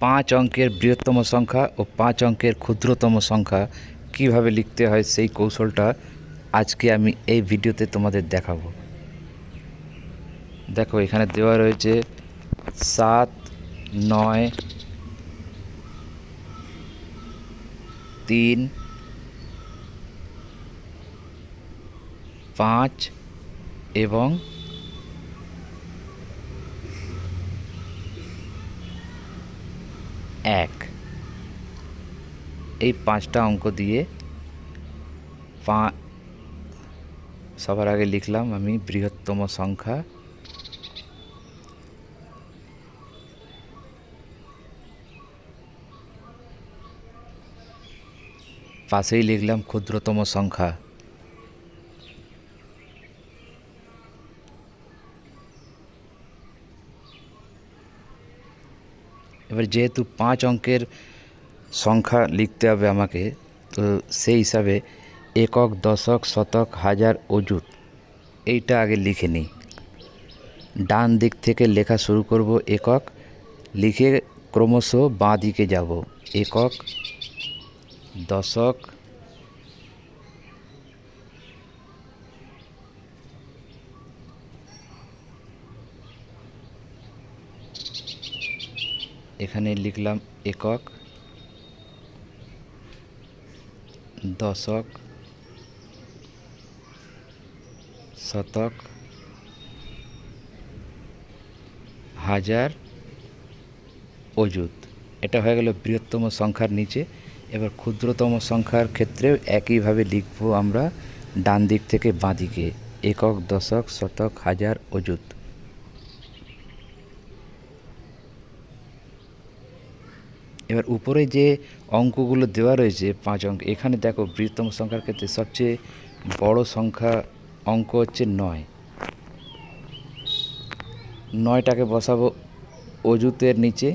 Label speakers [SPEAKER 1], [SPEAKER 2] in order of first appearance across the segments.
[SPEAKER 1] পাঁচ অঙ্কের বৃহত্তম সংখ্যা ও পাঁচ অঙ্কের ক্ষুদ্রতম সংখ্যা কীভাবে লিখতে হয় সেই কৌশলটা আজকে আমি এই ভিডিওতে তোমাদের দেখাবো। দেখো, এখানে দেওয়া রয়েছে সাত, নয়, তিন, পাঁচ এবং এক। এই পাঁচটা অঙ্ক দিয়ে পা সবার আগে লিখলাম আমি বৃহত্তম সংখ্যা। পাশেই লিখলাম ক্ষুদ্রতম সংখ্যা। এবার যেহেতু পাঁচ অঙ্কের সংখ্যা লিখতে হবে আমাকে, তো সেই হিসাবে একক, দশক, শতক, হাজার অজুত এইটা আগে লিখে নিই। ডান দিক থেকে লেখা শুরু করব একক, লিখে ক্রমশ বাঁ দিকে যাব। একক, দশক এখানে লিখলাম একক, দশক, শতক, হাজার, অযুত। এটা হয়ে গেল বৃহত্তম সংখ্যার নিচে। এবার ক্ষুদ্রতম সংখ্যার ক্ষেত্রেও একইভাবে লিখব আমরা ডান দিক থেকে বাঁ দিকে একক, দশক, শতক, হাজার, অযুত। এবার উপরে যে অঙ্কগুলো দেওয়া রয়েছে, পাঁচ অঙ্ক, এখানে দেখো বৃহত্তম সংখ্যার ক্ষেত্রে সবচেয়ে বড় সংখ্যা অঙ্ক হচ্ছে নয়। নয়টাকে বসাবো অজুতের নিচে।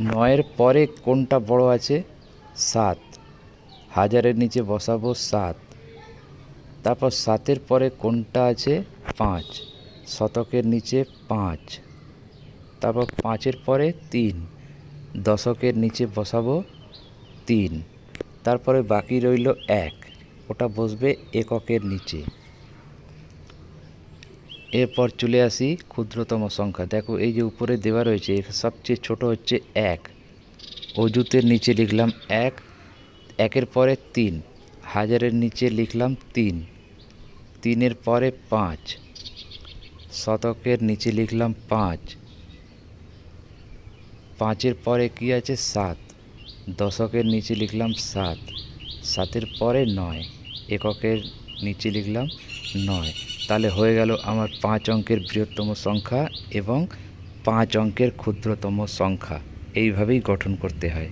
[SPEAKER 1] নয়ের পরে কোনটা বড় আছে? সাত। হাজারের নিচে বসাবো সাত। তারপর সাতের পরে কোনটা আছে? পাঁচ। শতকের নিচে পাঁচ। তারপর পাঁচের পরে তিন। দশকের নিচে বসাবো তিন। তারপরে বাকি রইল এক। ওটা বসবে এককের নিচে। এরপর চলে আসি ক্ষুদ্রতম সংখ্যা। দেখো এই যে উপরে দেওয়া রয়েছে সবচেয়ে ছোট হচ্ছে এক। অজুতের নিচে লিখলাম এক। একের পরে তিন। হাজারের নিচে লিখলাম তিন। তিনের পরে পাঁচ। শতকের নিচে লিখলাম পাঁচ। পাঁচের পরে কি আছে? সাত। দশকের নিচে লিখলাম সাত। সাতের পরে নয়। এককের নিচে লিখলাম নয়। তাহলে হয়ে গেল আমার পাঁচ অঙ্কের বৃহত্তম সংখ্যা এবং পাঁচ অঙ্কের ক্ষুদ্রতম সংখ্যা। এইভাবেই গঠন করতে হয়।